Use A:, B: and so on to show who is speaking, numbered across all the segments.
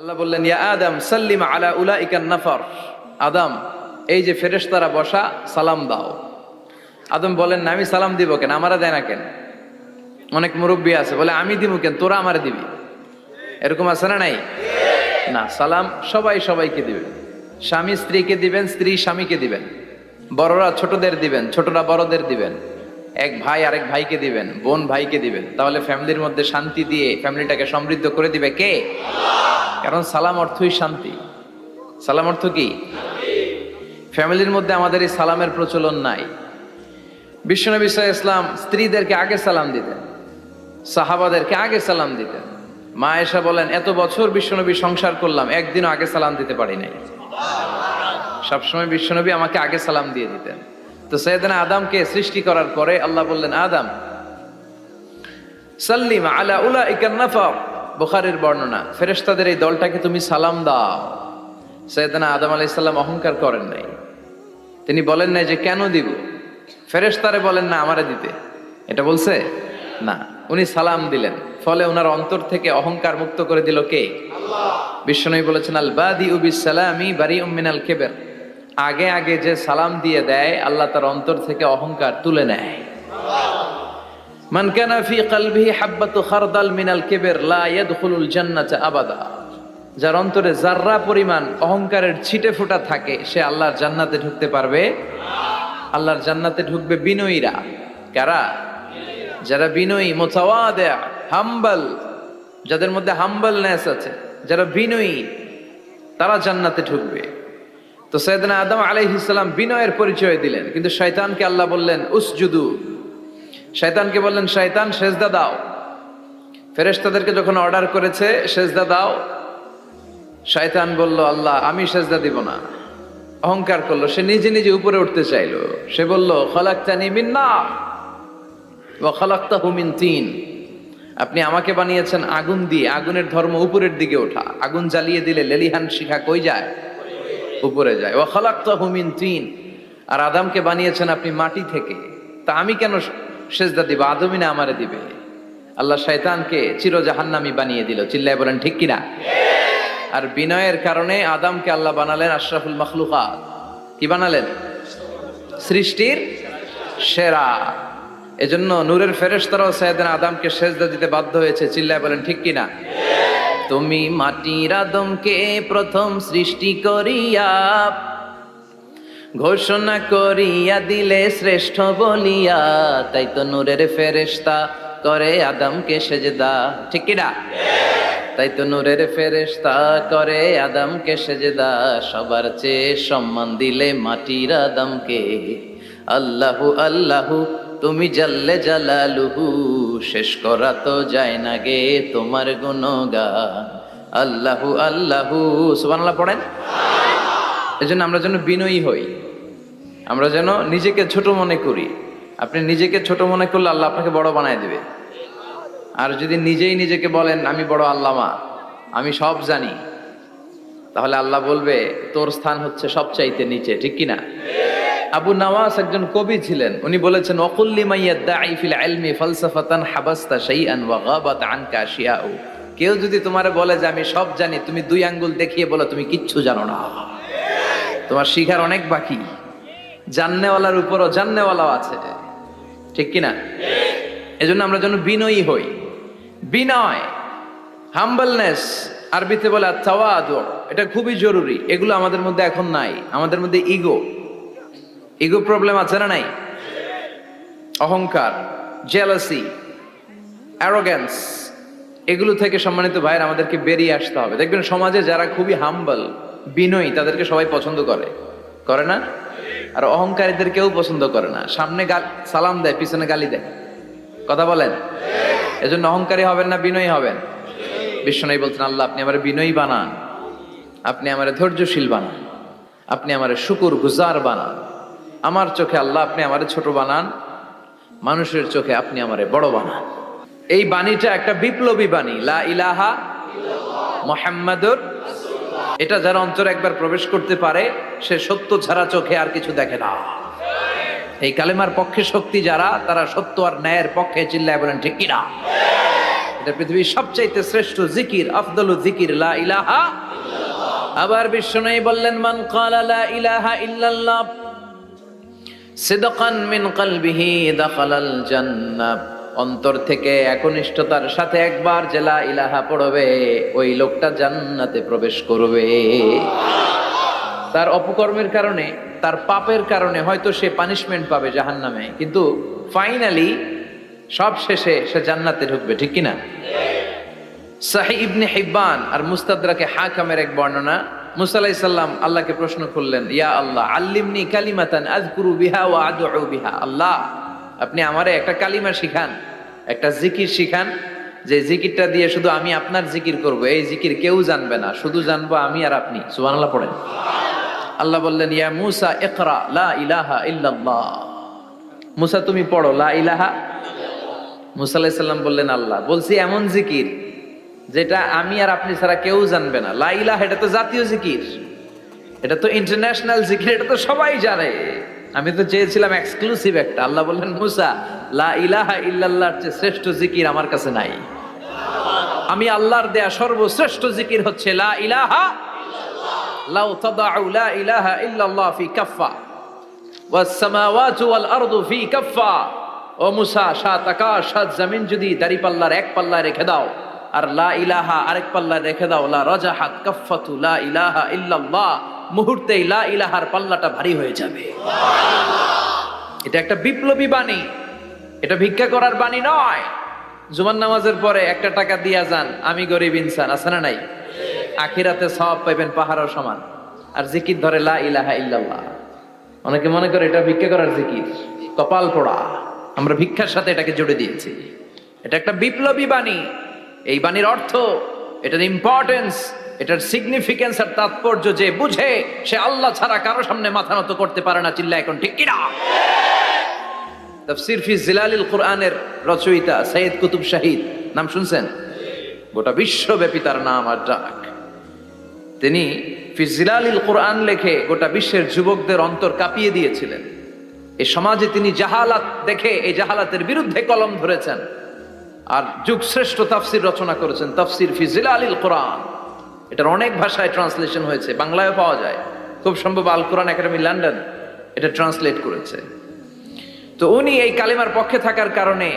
A: আল্লাহ বললেন, ইয়া আদম, সাল্লিম আলা উলা ইকান নাফর। আদম, এই যে ফেরেশতারা বসা, সালাম দাও। আদম বলেন, আমি সালাম দিব কেন? আমারা দেয় না কেন? অনেক মুরব্বী আছে, বলে, আমি দিব কেন? তোরা আমারে দিবি। এরকম আছে না নাই? না, সালাম সবাই সবাইকে দিবেন স্বামী স্ত্রীকে দিবেন, স্ত্রী স্বামীকে দিবেন। বড়রা ছোটদের দিবেন, ছোটরা বড়দের দিবেন। এক ভাই আরেক ভাইকে দিবেন, বোন ভাইকে দিবেন। তাহলে ফ্যামিলির মধ্যে শান্তি দিয়ে ফ্যামিলিটাকে সমৃদ্ধ করে দিবে কে? কারণ সালাম অর্থই শান্তি। সালাম অর্থ কি? ফ্যামিলির মধ্যে আমাদের এই সালামের প্রচলন নাই। বিশ্বনবী ইসলাম স্ত্রীদেরকে আগে সালাম দিতেন, সাহাবাদেরকে আগে সালাম দিতেন। মা এসা বলেন, এত বছর বিশ্বনবী সংসার করলাম, একদিনও আগে সালাম দিতে পারি নাই। সবসময় বিশ্বনবী আমাকে আগে সালাম দিয়ে দিতেন। তো সৈয়দনা আদমকে সৃষ্টি করার পরে আল্লাহ বললেন আদম সাল্লিম আলা উলা ইকান্নাফা বুখারের বর্ণনা ফেরেশতাদের এই দলটাকে তুমি সালাম দাও। সৈয়দনা আদম আলাইহিস সালাম অহংকার করেন নাই। তিনি বলেন নাই যে কেন দিব? ফেরেশতারে বলেন না আমারে দিতে। এটা বলছে? না উনি সালাম দিলেন। ফলে ওনার অন্তর থেকে অহংকার মুক্ত করে দিল কে? বিশ্বনবী বলেছেন আল বাদি উবি সালামি বারি উম্মিনাল কেবের। আগে আগে যে সালাম দিয়ে দেয়, আল্লাহ তার অন্তর থেকে অহংকার তুলে নেয়। মান কানা ফি কলবিহি হাব্বাতু খারদাল মিনাল কিবর, লা ইয়াদখুলুল জান্নাতা আবাদা। যার অন্তরে জাররা পরিমাণ অহংকারের ছিটে ফোঁটা থাকে, সে আল্লাহর জান্নাতে ঢুকতে পারবে। আল্লাহর জান্নাতে ঢুকবে বিনয়ীরা। কারা? যারা বিনয়ী, মোতাওয়াদে, হাম্বল, যাদের মধ্যে হাম্বলনেস আছে, যারা বিনয়ী, তারা জান্নাতে ঢুকবে। তো সৈয়দনা আদম আলাইহিস সালাম বিনয়ের পরিচয় দিলেন, কিন্তু শয়তানকে আল্লাহ বললেন, উসজুদু। শয়তানকে বললেন, শয়তান, সেজদা দাও। ফেরেশতাদেরকে যখন অর্ডার করেছে, সেজদা দাও। শয়তান বলল, আল্লাহ, আমি সেজদা দিব না। অহংকার করল, সে নিজে নিজে উপরে উঠতে চাইলো। সে বলল, খলাক্তানি মিন্না ও খলাক্তাহু তিন। আপনি আমাকে বানিয়েছেন আগুন দিয়ে, আগুনের ধর্ম উপরের দিকে ওঠা। আগুন জ্বালিয়ে দিলে লেলিহান শিখা কই যায়? উপরে যায়। ও খলাক্তাহু মিন তিন। আর আদামকে বানিয়েছেন আপনি মাটি থেকে। তা আমি কেন সেজদা দিব? আদমি না আমারে দিবে। আল্লাহ শয়তানকে চির জাহান্নামি বানিয়ে দিল। চিল্লায় বলেন, ঠিক কিনা? আর বিনয়ের কারণে আদামকে আল্লাহ বানালেন আশরাফুল মখলুকা কি বানালেন? সৃষ্টির সেরা। এজন্য নূরের ফেরেশতারাও সৈয়দিন আদামকে সেজদা দিতে বাধ্য হয়েছে। চিল্লায় বলেন, ঠিক কিনা? তুমি মাটির আদমকে প্রথম সৃষ্টি করিয়া ঘোষণা করিয়া দিলে শ্রেষ্ঠ বলিয়া, তাই তো নূরের ফেরেশতা করে আদমকে সেজদা। ঠিক কিনা? তাই তো নূরের ফেরেশতা করে আদমকে সেজদা। সবার চেয়ে সম্মান দিলে মাটির আদমকে। আল্লাহু আল্লাহু, তুমি জাল্লে জালালুহু। শেষ করা তো যায় না গে তোমার গুণগান। আল্লাহু আল্লাহু, সুবহানাল্লাহ পড়েন? এই জন্য আমরা যেন বিনয়ী হই। আমরা যেন নিজেকে ছোট মনে করি। আপনি নিজেকে ছোট মনে করলে আল্লাহ আপনাকে বড় বানায় দেবে। আর যদি নিজেই নিজেকে বলেন, আমি বড় আল্লামা, আমি সব জানি, তাহলে আল্লাহ বলবে, তোর স্থান হচ্ছে সবচাইতে নিচে, ঠিক কিনা? আবু নওয়াজ একজন কবি ছিলেন। উনি বলেছেন অকুল্লি মাইয়া দাই ফিল ইলমি ফালসাফাতান হাবাস্তা শাইআন ওয়া গাবাত আনকা আশিয়াউ কেউ যদি তোমারে বলে যে, আমি সব জানি, তুমি দুই আঙ্গুল দেখিয়ে বলো, তুমি কিচ্ছু জানো না। তোমার শিখার অনেক বাকি। জাননেওয়ালার উপরও জাননেওয়ালাও আছে। ঠিক কিনা এজন্য আমরা যেন বিনয়ী হই। বিনয়, হাম্বলনেস, আরবিতে বলে তাওয়াদু এটা খুবই জরুরি। এগুলো আমাদের মধ্যে এখন নাই। আমাদের মধ্যে ইগো। ইগো প্রবলেম আছে না নাই? অহংকার জেলাসি অ্যারোগ্যান্স এগুলো থেকে সম্মানিত ভাইয়ের আমাদেরকে বেরিয়ে আসতে হবে। দেখবেন সমাজে যারা খুবই হাম্বল বিনয়ী, তাদেরকে সবাই পছন্দ করে। করে না? আর অহংকারীদের কেউ পছন্দ করে না। সামনে সালাম দেয়, পিছনে গালি দেয়। কথা বলেন? এজন্য অহংকারী হবেন না, বিনয়ী হবেন? বিষ্ণু বলছেন, আল্লাহ, আপনি আমার বিনয়ী বানান। আপনি আমার ধৈর্যশীল বানান। আপনি আমার শুকুর, গুজার বানান। আমার চোখে আল্লাহ আপনি আমারে ছোট বানান, মানুষের চোখে আপনি আমারে বড় বানান। এই বাণীটা একটা বিপ্লবী বাণী, লা ইলাহা মোহাম্মদুর এটা যারা অন্তরে একবার প্রবেশ করতে পারে, সে সত্য ছাড়া চোখে আর কিছু দেখে না। এই কালেমার পক্ষে শক্তি যারা, তারা সত্য আর ন্যায়ের পক্ষে চিল্লায় বলেন, ঠিক কিনা? এটা পৃথিবীর সবচাইতে শ্রেষ্ঠ জিকির, আফদল জিকির, লা ইলাহা আবার বিশ্ব বিষ্ণু বললেন, মান ক্বালা লা ইলাহা ইল্লাল্লাহ সিদকান মিন কলবিহি দাখালাল জান্নাহ। অন্তর থেকে একনিষ্ঠতার সাথে একবার জেলা ইলাহা পড়বে, ওই লোকটা জান্নাতে প্রবেশ করবে। তার অপকর্মের কারণে, তার পাপের কারণে হয়তো সে পানিশমেন্ট পাবে জাহান্নামে, কিন্তু ফাইনালি সব শেষে সে জান্নাতে ঢুকবে, ঠিক কিনা? সাহি ইবনে হিব্বান আর মুস্তাদরাকে হাকামের এক বর্ণনা মুসা আলাইহিস সালাম আল্লাহকে প্রশ্ন করলেন, ইয়া আল্লাহ, আল্লিমনি কালিমাতান আযকুরু বিহা ওয়া আদউ বিহা। আল্লাহ, আপনি আমারে একটা কালিমা শিখান, একটা জিকির শিখান, যে জিকিরটা দিয়ে শুধু আমি আপনার জিকির করব, এই জিকির কেউ জানবে না, শুধু জানব আমি আর আপনি। সুবহানাল্লাহ পড়েন। আল্লাহ বললেন, ইয়া মুসা, ইকরা, লা ইলাহা ইল্লাল্লাহ। মুসা, তুমি পড়ো, লা ইলাহা? মুসা আলাইহিস সালাম বললেন, আল্লাহ। বলছি, এমন জিকির যেটা আমি আর আপনি ছাড়া কেউ জানবে না। লা ইলাহা এটা তো জাতীয় জিকির। এটা তো ইন্টারন্যাশনাল জিকির, এটা তো সবাই জানে। আমি তো চেয়েছিলাম এক্সক্লুসিভ একটা। আল্লাহ বললেন, মুসা, লা ইলাহা ইল্লাল্লাহর চেয়ে শ্রেষ্ঠ জিকির আমার কাছে নাই। আমি আল্লাহর দেয়া সর্বশ্রেষ্ঠ জিকির হচ্ছে, লা ইলাহা লাউ তাদাউ লা ইলাহা ইল্লাল্লাহ ফি কাফফা। ওয়াস সামাওয়াতু ওয়াল আরদু ফি কাফফা। ও মুসা, সাত আকাশ জমিন যদি দাড়ি পাল্লার এক পাল্লা রেখে দাও। আর লা ইলাহা আরেক পাল্লা রেখে দাও লা রাজাহাত কাফফাতু লা ইলাহা ইল্লাল্লাহ। মুহূর্তেই লা ইলাহার পাল্লাটা ভারী হয়ে যাবে। এটা একটা বিপ্লবী বাণী। এটা ভিক্ষা করার বাণী নয়। জুমার নামাজের পরে একটা টাকা দিয়া যান আমি গরিব ইনসান আছে না নাই? আখিরাতে সব পাইবেন পাহাড় সমান। আর জিকির ধরে লা ইলাহা ইল্লাল্লাহ। অনেকে মনে করে এটা ভিক্ষা করার জিকির। কপাল পোড়া। আমরা ভিক্ষার সাথে এটাকে জুড়ে দিয়েছি। এটা একটা বিপ্লবী বাণী। এই বাণীর অর্থ, এটার ইম্পর্টেন্স এটার সিগনিফিকেন্স আর তাৎপর্য যে বুঝে, সে আল্লাহ ছাড়া কারও সামনে মাথা নত করতে পারে না চিল্লা এখন ঠিক কিনা? তাফসির ফি জিলালিল কোরআনের রচয়িতা সৈয়দ কুতুব শাহিদ, নাম শুনছেন? গোটা বিশ্বব্যাপী তার নাম আর ডাক। তিনি ফি জিলালিল কোরআন লেখে গোটা বিশ্বের যুবকদের অন্তর কাঁপিয়ে দিয়েছিলেন। এই সমাজে তিনি জাহালাত দেখে, এই জাহালাতের বিরুদ্ধে কলম ধরেছেন। আর যুগশ্রেষ্ঠ তাফসির রচনা করেছেন তাফসির ফি জিলালিল কোরআন। এটার অনেক ভাষায় ট্রান্সলেশন হয়েছে, বাংলায়ও পাওয়া যায়। খুব সম্ভব আল কোরআন একাডেমি লন্ডন এটা ট্রান্সলেট করেছে। তো উনি এই কালিমার পক্ষে থাকার কারণে,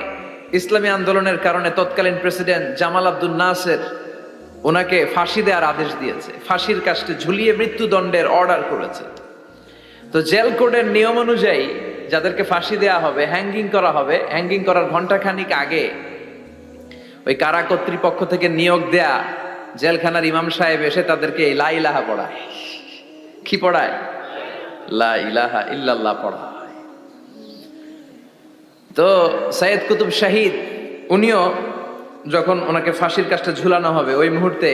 A: ইসলামী আন্দোলনের কারণে তৎকালীন প্রেসিডেন্ট জামাল আব্দুল নাসের ওনাকে ফাঁসি দেওয়ার আদেশ দিয়েছে। ফাঁসির কাস্টে ঝুলিয়ে মৃত্যুদণ্ডের অর্ডার করেছে। তো জেল কোডের নিয়ম অনুযায়ী যাদেরকে ফাঁসি দেওয়া হবে হ্যাঙ্গিং করা হবে হ্যাঙ্গিং করার ঘন্টাখানিক আগে ওই কারা কর্তৃপক্ষ থেকে নিয়োগ দেয়া জেলখানার ইমাম সাহেব এসে তাদেরকে লা ইলাহা পড়ায়? কি পড়ায়? লা ইলাহা ইল্লাল্লাহ পড়ায়। তো সাইয়েদ কুতুব শাহিদ, উনিও যখন ওনাকে ফাঁসির কাজটা ঝুলানো হবে, ওই মুহূর্তে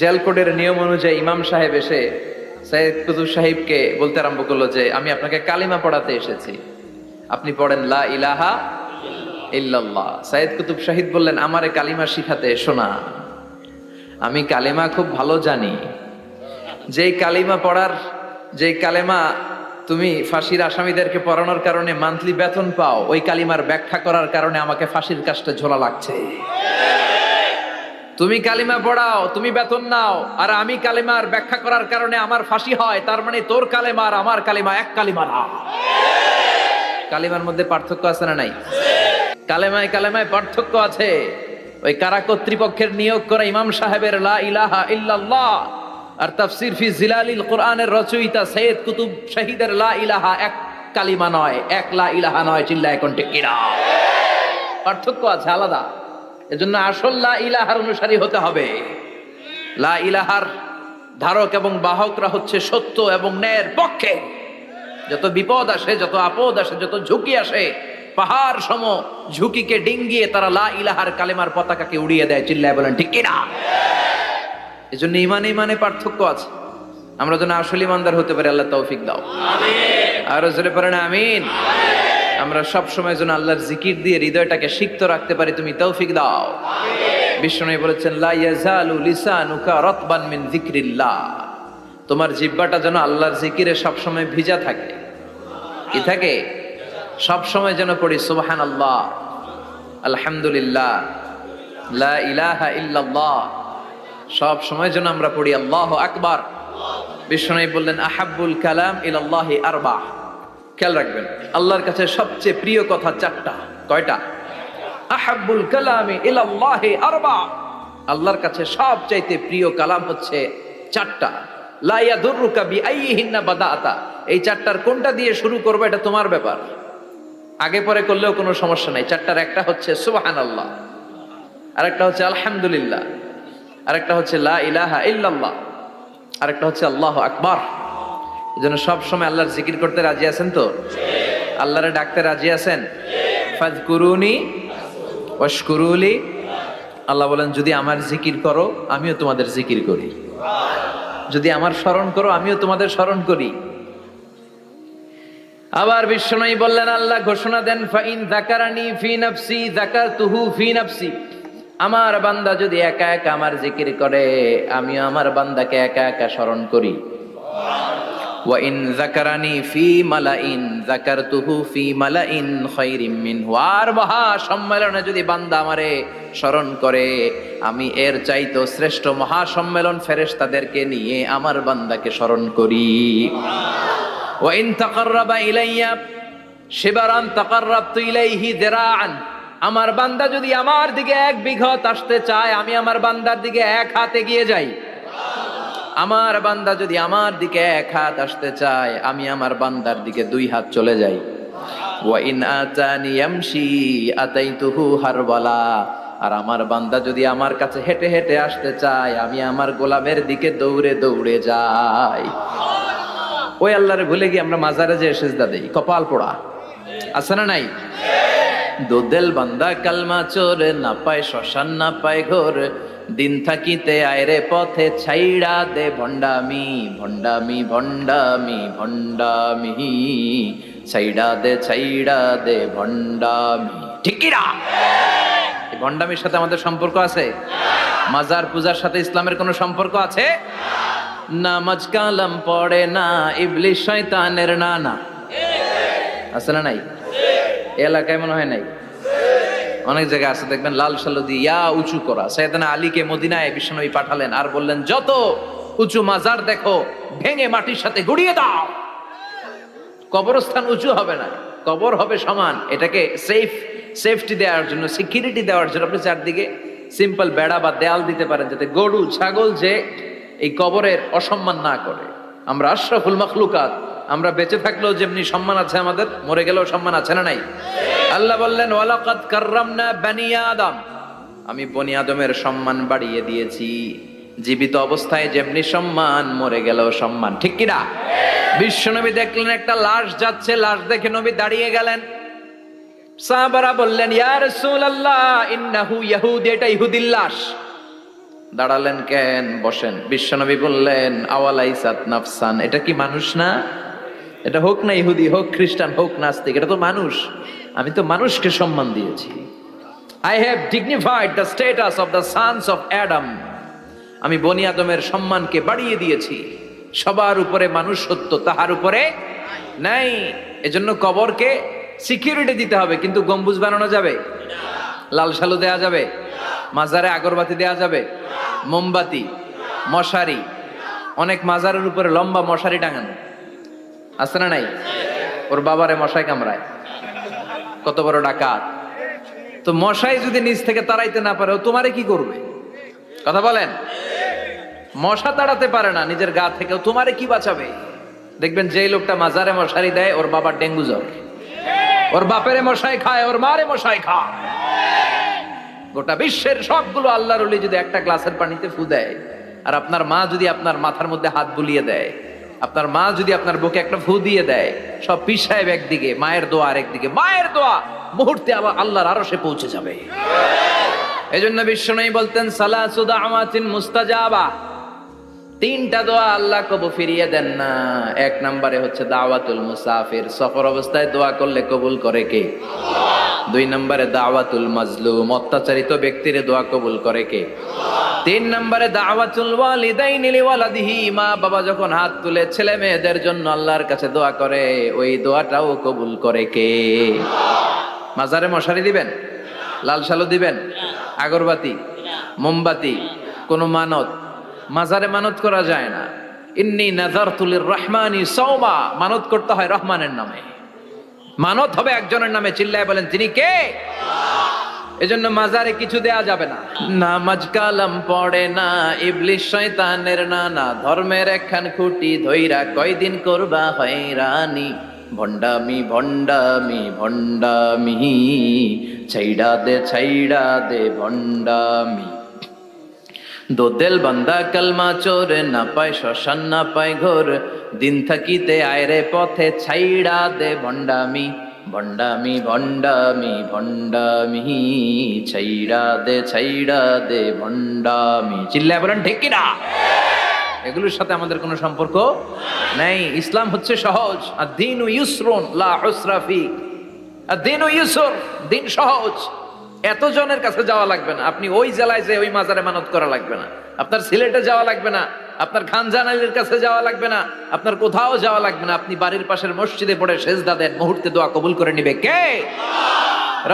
A: জেল কোডের নিয়ম অনুযায়ী ইমাম সাহেব এসে সাইয়েদ কুতুব সাহিবকে বলতে আরম্ভ করল যে, আমি আপনাকে কালিমা পড়াতে এসেছি। আপনি পড়েন লা ইলাহা ইল্লাল্লাহ। সাইয়েদ কুতুব শাহিদ বললেন, আমারে কালিমা শিখাতে এসো না। আমি কালিমা খুব ভালো জানি। যেই কালিমা পড়ার, যেই কালেমা তুমি ফাঁসির আসামিদেরকে পড়ানোর কারণে মান্থলি বেতন পাও, ওই কালিমার ব্যাখ্যা করার কারণে আমাকে ফাঁসির কাজটা ঝোলা লাগছে। তুমি কালিমা পড়াও, তুমি বেতন নাও, আর আমি কালিমার ব্যাখ্যা করার কারণে আমার ফাঁসি হয়, তার মানে তোর কালেমা আর আমার কালিমা এক কালিমা না। কালিমার মধ্যে পার্থক্য আছে না নাই? কালেমায় কালেমায় পার্থক্য আছে। ওই কারা কর্তৃপক্ষের নিয়োগ করা ইমাম সাহেবের লা ইলাহা ইল্লাল্লাহ আর তাফসির ফি জিলালিল কোরআনের রচয়িতা সৈয়দ কুতুব শহীদের লা ইলাহা এক কালিমা নয়, এক লা ইলাহা নয় চিল্লা এখন কিনা? পার্থক্য আছে আলাদা। এজন্য আসল লা ইলাহার অনুসারী হতে হবে। লা ইলাহার ধারক এবং বাহকরা হচ্ছে সত্য এবং ন্যায়ের পক্ষে। যত বিপদ আসে, যত আপদ আসে, যত ঝুঁকি আসে পাহাড় সম ঝুঁকিকে ডিঙ্গিয়ে তারা লা ইলাহার কালেমার পতাকাকে উড়িয়ে দেয় চিল্লায় বলেন ঠিক কিনা এই জন্য ইমানে ইমানে পার্থক্য আছে। আমরা যেন আসল ইমানদার হতে পারি আল্লাহ তৌফিক দাও। আর জোরে পারেন আমিন। আমরা সব সময় যেন আল্লাহর জিকির দিয়ে হৃদয়টাকে সিক্ত রাখতে পারি তুমি তৌফিক দাও। বিষ্ণু বলেছেন লা ইয়াজালু লিসানুকা রাতবান মিন যিকরিল্লাহ। তোমার জিব্বাটা যেন আল্লাহর জিকিরে সবসময় ভিজা থাকে। কি থাকে? সব সময় যেন পড়ি সুবহান আল্লাহ আলহামদুলিল্লাহ, লা সব সময় যেন আমরা পড়ি, আল্লাহ আকবার। বিশ্বনবী বললেন, আহাব্বুল কালাম ইলাল্লাহি আরবা। খেয়াল রাখবেন, আল্লাহর কাছে সবচেয়ে প্রিয় কথা চারটা, কয়টা? আহাব্বুল কালামি ইলাল্লাহি আরবা। আল্লাহর কাছে সবচাইতে প্রিয় কালাম হচ্ছে চারটা। লা ইয়াদুররুকা বিআইয়িহিন্না বাদাআতা এই চারটার কোনটা দিয়ে শুরু করবে, এটা তোমার ব্যাপার। আগে পরে করলেও কোনো সমস্যা নাই। চারটার একটা হচ্ছে সুবহানাল্লাহ, আরেকটা হচ্ছে আলহামদুলিল্লাহ, আরেকটা হচ্ছে লা ইলাহা ইল্লাল্লাহ, আরেকটা হচ্ছে আল্লাহ আকবার। এই জন্য সবসময় আল্লাহর জিকির করতে রাজি আছেন তো? আল্লাহরে ডাকতে রাজি আছেন? ফাজকুরুনি ওয়াশকুরুলি, আল্লাহ বলেন, যদি আমার জিকির করো, আমিও তোমাদের জিকির করি। যদি আমার স্মরণ করো, আমিও তোমাদের স্মরণ করি। আবার বিশ্বনয়ী বললেন, আল্লাহ ঘোষণা দেন, ফাইন জাকারানি ফি নাফসি জাকারতুহু ফি নাফসি। আমার বান্দা যদি একা একা আমার জিকির করে আমি আমার বান্দাকে একা একা স্মরণ করি। ওয়া ইন জাকারানি ফি মালাইন জাকারতুহু ফি মালাইন খায়রিম মিনহু। আর মহা সম্মেলনে যদি বান্দা আমারে স্মরণ করে, আমি এর চাইতো শ্রেষ্ঠ মহা সম্মেলন ফেরেশতাদেরকে নিয়ে আমার বান্দাকে স্মরণ করি। ওয়াইন তাকাররাবা ইলাইয়া শিবারান তাকাররাবতু ইলাইহি দিরাআন আমার বান্দা যদি আমার দিকে এক বিঘত আসতে চায়, আমি আমার বান্দার দিকে এক হাত এগিয়ে যাই। আমার বান্দা যদি আমার দিকে এক হাত আসতে চায়, আমি আমার বান্দার দিকে দুই হাত চলে যাই। ওয়াইন আতানি ইয়ামশি আতাইতুহু হারবালা আর আমার বান্দা যদি আমার কাছে হেঁটে হেঁটে আসতে চায়, আমি আমার গোলামের দিকে দৌড়ে দৌড়ে যাই। ওই আল্লাহরে ভুলে গিয়ে আমরা মাজারে যে সেজদা দেই। কপাল পোড়া। আছে না নাই? দোদেল বান্দা কালমা চোর, না পায় শ্মশান, না পায় ঘোর। দিন থাকিতে আয়রে পথে ছাইড়া দে ভণ্ডামি ভণ্ডামি ভণ্ডামি ভণ্ডামি। ছাইড়া দে ছাইড়া দে ভণ্ডামি। ঠিকিরা ভণ্ডামির সাথে আমাদের সম্পর্ক আছে? মাজার পূজার সাথে ইসলামের কোনো সম্পর্ক আছে? নামাজ কালাম পড়ে না ইবলিশ শয়তানের নানা। আছে না নাই? এলাকায় মনে হয় নাই? অনেক জায়গায় আছে, দেখবেন লাল সালু দিয়ে, ইয়া উঁচু করা। সৈয়দানা আলীকে মদিনায় বিশ্বনবী পাঠালেন আর বললেন, যত উঁচু মাজার দেখো, ভেঙে মাটির সাথে গুড়িয়ে দাও। কবরস্থান উঁচু হবে না, কবর হবে সমান। এটাকে সেফ সেফটি দেওয়ার জন্য সিকিউরিটি দেওয়ার জন্য, আপনি চারদিকে সিম্পল বেড়া বা দেয়াল দিতে পারেন, যাতে গরু, ছাগল যে এই কবরের অসম্মান না করে। আমরা আশরাফুল মখলুকাত, আমরা বেঁচে থাকলেও যেমনি সম্মান আছে আমাদের, মরে গেলেও সম্মান আছে না নাই? আল্লাহ বললেন, ওয়ালাকাদ কাররামনা বানি আদম। আমি বনি আদমের সম্মান বাড়িয়ে দিয়েছি। জীবিত অবস্থায় যেমনি সম্মান, মরে গেলেও সম্মান। ঠিক কিনা বিশ্বনবী দেখলেন একটা লাশ যাচ্ছে, লাশ দেখে নবী দাঁড়িয়ে গেলেন। সাহাবারা বললেন, ইয়া রাসূলুল্লাহ, ইন্নাহু ইয়াহুদি, এটা ইহুদির লাশ। দাঁড়ালেন কেন? বসেন। বিশ্বনবী বললেন, আওয়ালাইসাত নাফসান, এটা কি মানুষ না? এটা হোক না ইহুদি হোক, খ্রিস্টান হোক, নাস্তিক, এটা তো মানুষ। আমি তো মানুষকে সম্মান দিয়েছি। I have dignified the status of the sons of Adam আমি বনি আদমের সম্মানকে বাড়িয়ে দিয়েছি। সবার উপরে মানুষ সত্য তাহার উপরে নাই। এজন্য কবরকে সিকিউরিটি দিতে হবে, কিন্তু গম্বুজ বানানো যাবে? লাল সালু দেয়া যাবে? মাজারে আগরবাতি দেয়া যাবে? মোমবাতি, মশারি। অনেক মাজারের উপরে লম্বা মশারি টাঙানো। আছে না নাই? ওর বাবারে মশাই কামড়ায়। কত বড় ডাকাত। তো মশাই যদি নিচ থেকে তাড়াইতে না পারে, ও তোমারে কি করবে? কথা বলেন? মশা তাড়াতে পারে না, নিজের গা থেকে। ও তোমারে কি বাঁচাবে? দেখবেন যে লোকটা মাজারে মশারি দেয়, ওর বাবার ডেঙ্গু জ্বর। ওর বাপেরে মশাই খায়, ওর মারে মশাই খায়। গোটা বিশ্বের সবগুলো আল্লাহর ওলি যদি একটা গ্লাসের পানিতে ফু দেয়, আর আপনার মা যদি আপনার মাথার মধ্যে হাত বুলিয়ে দেয়, আপনার মা যদি আপনার বুকে একটা ফু দিয়ে দেয়, সব পীর সাহেব একদিকে, মায়ের দোয়া আর একদিকে মায়ের দোয়া মুহূর্তে আবার আল্লাহর আরও সে পৌঁছে যাবে। এই জন্য বিশ্বনয়ী বলতেন সালাসুদা আমাতিন মুস্তাজাবা। তিনটা দোয়া আল্লাহ কবু ফিরিয়ে দেন না। এক নম্বরে হচ্ছে দাওয়াতুল মুসাফির, সফর অবস্থায় দোয়া করলে কবুল করে কে? দুই নম্বরে দাওয়াতুল মাজলুম, অত্যাচারিত ব্যক্তির দোয়া কবুল করে কে? তিন নম্বরে দাওয়াতুল ওয়ালিদাইনি লিওয়ালাদিহি মা বাবা যখন হাত তুলে ছেলে মেয়েদের জন্য আল্লাহর কাছে দোয়া করে, ওই দোয়াটাও কবুল করে কে? মাজারে মশারি দিবেন? লাল শালু দিবেন? আগরবাতি? মোমবাতি? কোনো মানত? মাজারে মানত করা যায় না। ইন্নি নাজার তুলির রহমানি সৌমা মানত করতে হয় রহমানের নামে। মানত হবে একজনের নামে, চিল্লায় বলেন, তিনি কে? এজন্য মাজারে কিছু দেয়া যাবে না। নামাজ কালাম পড়ে না ইবলিশ শয়তানের নানা ধর্মের একখান খুঁটি ধইরা কয়দিন করবা হয়রানি। ভণ্ডামি ভণ্ডামি ভণ্ডামি, ছাইড়া দে ছাইড়া দে, ভণ্ডামি। দোদেল বান্দা কালমা চোর, না পায় শ্মশান, না পায় ঘোর। দিন থাকিতে আয়রে পথে ছাইড়া দে ভণ্ডামি ভণ্ডামি ভণ্ডামি ভণ্ডামি। ছাইড়া দে ছাইড়া দে ভণ্ডামি। চিল্লায় বলেন, ঠিক কিনা? এগুলোর সাথে আমাদের কোনো সম্পর্ক নেই। ইসলাম হচ্ছে সহজ। আর দিন ইউসরুন লা হুসরাফি আর দিন ইউসর, দিন সহজ। এত জনের কাছে যাওয়া লাগবে না। আপনি ওই জেলায় যে ওই মাজারে মানত করা লাগবে না। আপনার সিলেটে যাওয়া লাগবে না। আপনার খানজান আলীর কাছে যাওয়া লাগবে না। আপনার কোথাও যাওয়া লাগবে না। আপনি বাড়ির পাশের মসজিদে পড়ে সেজদা দেন, মুহূর্তে দোয়া কবুল করে নিবে। কে?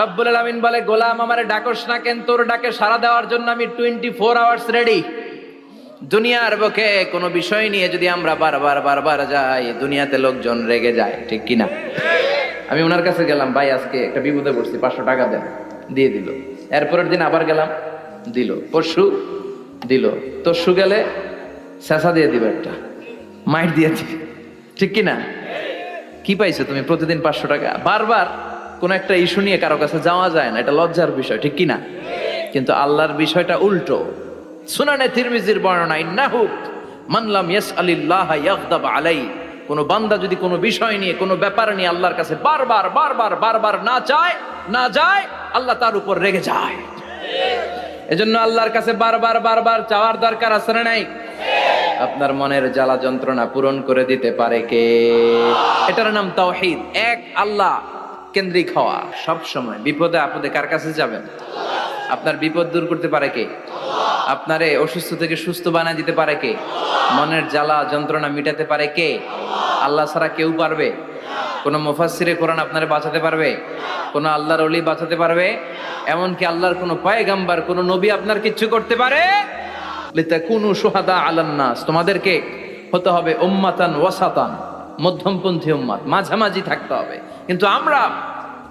A: রব্বুল আলামিন বলে, গোলাম আমারে ডাকস না কেন? তোর ডাকে সারা দেওয়ার জন্য আমি টোয়েন্টি ফোর আওয়ার্স রেডি দুনিয়ার বুকে কোনো বিষয় নিয়ে যদি আমরা বারবার বারবার যাই, দুনিয়াতে লোকজন রেগে যায়, ঠিক কিনা? আমি ওনার কাছে গেলাম, ভাই, আজকে একটা বিপদে পড়ছি, পাঁচশো টাকা দেন। দিয়ে দিল। এরপরের দিন আবার গেলাম, দিল। পরশু দিল। তরশু গেলে শেষা দিয়ে দিবে একটা। মাইট দিয়ে দিবে। ঠিক কিনা কি পাইছো তুমি প্রতিদিন পাঁচশো টাকা? বারবার কোন একটা ইস্যু নিয়ে কারও কাছে যাওয়া যায় না, এটা লজ্জার বিষয়, ঠিক কিনা কিন্তু আল্লাহর বিষয়টা উল্টো। সুনানে তিরমিজির বর্ণনা, ইন্নাহু মানলাম ইয়াস আলিল্লাহ ইয়াগদাব আলাই। কোন বান্দা যদি কোনো বিষয় নিয়ে, কোনো ব্যাপার নিয়ে আল্লাহর কাছে বারবার বারবার বারবার না চায়, না যায় আল্লাহ তার উপর রেগে যায়। এজন্য আল্লাহর কাছে বারবার বারবার চাওয়ার দরকার আছে না নাই? আপনার মনের জ্বালা যন্ত্রণা পূরণ করে দিতে পারে কে? এটার নাম তাওহীদ। এক, আল্লাহ কেন্দ্রিক হওয়া। সব সময় বিপদে আপদে কার কাছে যাবেন? আপনার বিপদ দূর করতে পারে কে? আপনারে অসুস্থ থেকে সুস্থ বানায় দিতে পারে কে? মনের জ্বালা যন্ত্রণা মিটাতে পারে কে? আল্লাহ ছাড়া কেউ পারবে? কোন মুফাসসিরে কোরআন আপনারে বাঁচাতে পারবে? কোন আল্লাহর অলি বাঁচাতে পারবে? এমনকি আল্লাহর কোন পায়গাম্বার, কোন নবী আপনার কিচ্ছু করতে পারে? লিতাকুনু সুহাদা আলান নাস। তোমাদেরকে হতে হবে উম্মাতান ওয়াসাতান, মধ্যমপন্থী উম্মাত। মাঝামাঝি থাকতে হবে। কিন্তু আমরা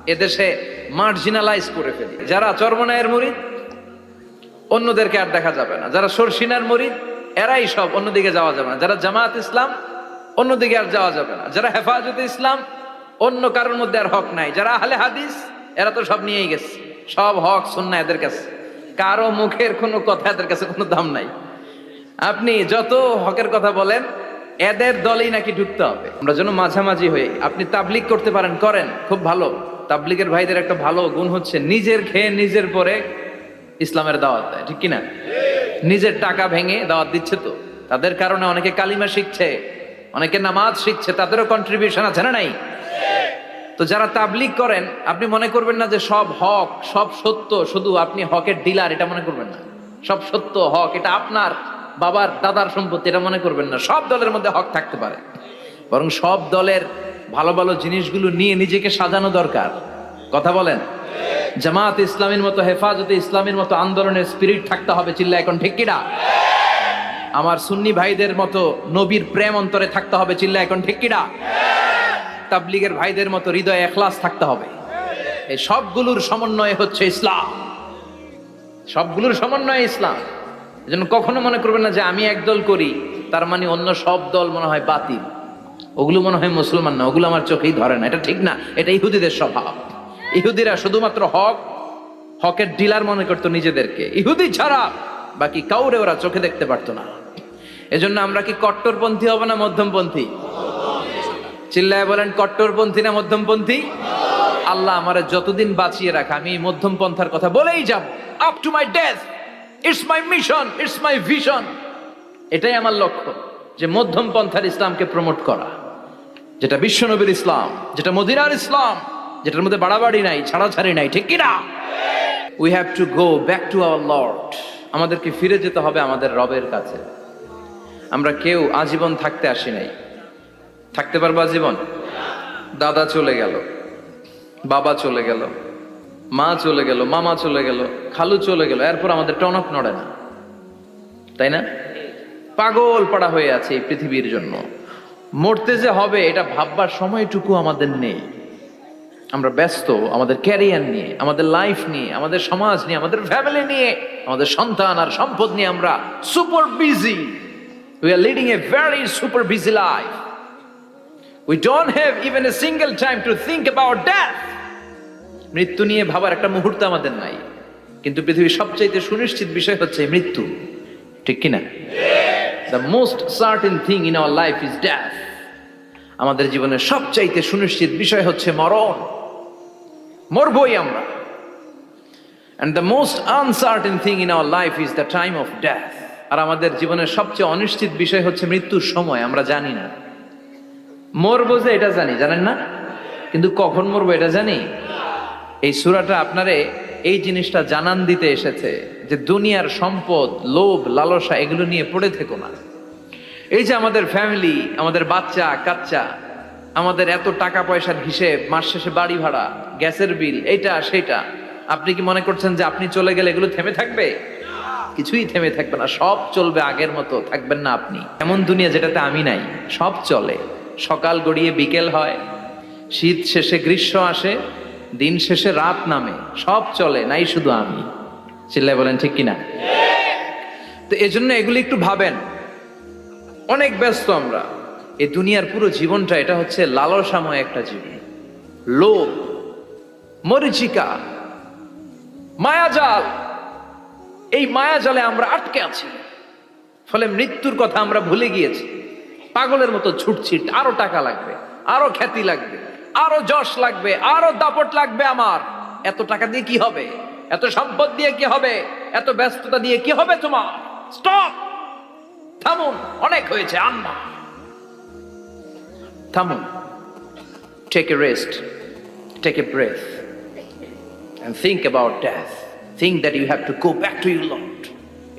A: এদেশে মার্জিনালাইজ করে ফেলি। যারা চর্মনায়ের মুরিদ, অন্যদেরকে আর দেখা যাবে না। যারা সরসিনার মরিদ, এরাই সব, অন্যদিকে যাওয়া যাবে না। যারা জামাত ইসলাম, অন্যদিকে আর যাওয়া যাবে না। যারা হেফাজত ইসলাম অন্য কারোর মধ্যে আর হক নাই। যারা আহলে হাদিস, এরা তো সব নিয়েই গেছে। সব হক শুননা এদের কাছে। কারও মুখের কোনো কথা এদের কাছে কোনো দাম নাই। আপনি যত হকের কথা বলেন, এদের দলেই নাকি ঢুকতে হবে। আমরা যেন মাঝামাঝি হয়ে আপনি তাবলিক করতে পারেন, করেন। খুব ভালো। তাবলিকের ভাইদের একটা ভালো গুণ হচ্ছে, নিজের খেয়ে নিজের পরে ইসলামের দাওয়াত দেয়। ঠিক কিনা? নিজের টাকা ভেঙে দাওয়াত দিচ্ছে তো। তাদের কারণে অনেকে কালিমা শিখছে, অনেকে নামাজ শিখছে, তাদেরও কন্ট্রিবিউশন আছে না নাই? তো যারা তাবলিক করেন, আপনি মনে করবেন না যে সব হক, সব সত্য, শুধু আপনি হকের ডিলার, এটা মনে করবেন না। সব সত্য, হক, এটা আপনার বাবার দাদার সম্পত্তি, এটা মনে করবেন না। সব দলের মধ্যে হক থাকতে পারে। বরং সব দলের ভালো ভালো জিনিসগুলো নিয়ে নিজেকে সাজানো দরকার। কথা বলেন? জামাত ইসলামের মতো, হেফাজতে ইসলামের মতো আন্দোলনের স্পিরিট থাকতে হবে চিল্লা এখন ঠিক কিনা আমার সুন্নি ভাইদের মতো নবীর প্রেম অন্তরে থাকতে হবে চিল্লা এখন ঠিক কিনা তাবলিগের ভাইদের মতো হৃদয়ে এখলাস থাকতে হবে। এই সবগুলোর সমন্বয় হচ্ছে ইসলাম। সবগুলোর সমন্বয় ইসলাম। এজন্য কখনো মনে করবেন না যে আমি একদল করি, তার মানে অন্য সব দল মনে হয় বাতিল। ওগুলো মনে হয় মুসলমান না, ওগুলো আমার চোখেই ধরে না। এটা ঠিক না, এটা ইহুদিদের স্বভাব। ইহুদিরা শুধুমাত্র হক, হকের ডিলার মনে করতো নিজেদেরকে। ইহুদি ছাড়া বাকি কাউরে ওরা চোখে দেখতে পারতো না। এজন্য আমরা কি কট্টরপন্থী হব না মধ্যমপন্থী? চিল্লায় বলেন, কট্টরপন্থী না মধ্যমপন্থী? আল্লাহ আমার যতদিন বাঁচিয়ে রাখা, আমি মধ্যম পন্থার কথা বলেই যাব। Up to my death it's my mission it's my vision এটাই আমার লক্ষ্য, যে মধ্যম পন্থার ইসলামকে প্রমোট করা। যেটা বিশ্বনবীর ইসলাম, যেটা মদিনার ইসলাম, যেটার মধ্যে বাড়াবাড়ি নাই, ছাড়াছাড়ি নাই, ঠিক কিনা? We have to go back to our lord আমাদেরকে ফিরে যেতে হবে আমাদের রবের কাছে। আমরা কেউ আজীবন থাকতে আসি নাই। থাকতে পারবা জীবন? দাদা চলে গেল, বাবা চলে গেল, মা চলে গেল, মামা চলে গেল, খালু চলে গেল, এরপর আমাদের টনক নড়ে না। তাই না? পাগল পাড়া হয়ে আছে এই পৃথিবীর জন্য। মরতে যে হবে, এটা ভাববার সময়টুকু আমাদের নেই। আমরা ব্যস্ত, আমাদের ক্যারিয়ার নিয়ে, আমাদের লাইফ নিয়ে, আমাদের সমাজ নিয়ে, আমাদের ফ্যামিলি নিয়ে, আমাদের সন্তান আর সম্পদ নিয়ে আমরা super busy. We are leading a very super busy life we don't have even a single time to think about death মৃত্যু নিয়ে ভাবার একটা মুহূর্ত আমাদের নাই। কিন্তু পৃথিবীর সবচাইতে সুনিশ্চিত বিষয় হচ্ছে মৃত্যু। ঠিক কিনা? The most certain thing in our life is death আমাদের জীবনের সবচাইতে সুনিশ্চিত বিষয় হচ্ছে মরণ। মরবই আমরা। And the most uncertain thing in our life is the time of death আর আমাদের জীবনের সবচেয়ে অনিশ্চিত বিষয় হচ্ছে মৃত্যুর সময়, আমরা জানি না। মরবো যে এটা জানি, জানেন না? কিন্তু কখন মরবো এটা জানি? এই সুরাটা আপনারে এই জিনিসটা জানান দিতে এসেছে যে দুনিয়ার সম্পদ, লোভ, লালসা এগুলো নিয়ে পড়ে থেকো না। এই যে আমাদের ফ্যামিলি আমাদের বাচ্চা, কাচ্চা, আমাদের এত টাকা পয়সার হিসেব, মাস শেষে বাড়ি ভাড়া, গ্যাসের বিল এইটা সেটা, আপনি কি মনে করছেন যে আপনি চলে গেলে এগুলো থেমে থাকবে? কিছুই থেমে থাকবে না, সব চলবে আগের মতো, থাকবেন না আপনি। এমন দুনিয়া যেটাতে আমি নাই, সব চলে। সকাল গড়িয়ে বিকেল হয়। শীত শেষে গ্রীষ্ম আসে, দিন শেষে রাত নামে, সব চলে, নাই শুধু আমি। চিল্লাই বলেন, ঠিক কিনা? তো এজন্য এগুলি একটু ভাবেন। অনেক ব্যস্ত আমরা। এই দুনিয়ার পুরো জীবনটা, এটা হচ্ছে লালসাময় একটা জীবন। লোভ, মরিচিকা, মায়াজাল। এই মায়াজালে আমরা আটকে আছি। ফলে মৃত্যুর কথা আমরা ভুলে গিয়েছি। পাগলের মতো ছুটছি আরও টাকা লাগবে, আরও খ্যাতি লাগবে, আরও যশ লাগবে, আরও দাপট লাগবে আমার। এত টাকা দিয়ে কি হবে? এত সম্পদ দিয়ে কি হবে? এত ব্যস্ততা দিয়ে কি হবে তোমার? স্টপ থামুন, অনেক হয়েছে আন্না থামুন। Take a rest take a breath and think about death. Think that you have to go back to your Lord.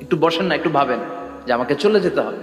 A: একটু বসেন না, একটু ভাবেন যে আমাকে চলে যেতে হবে।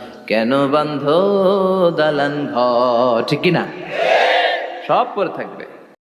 A: কেন বান্ধ দালান ঘর? ঠিক কিনা? সব পরে থাকবে।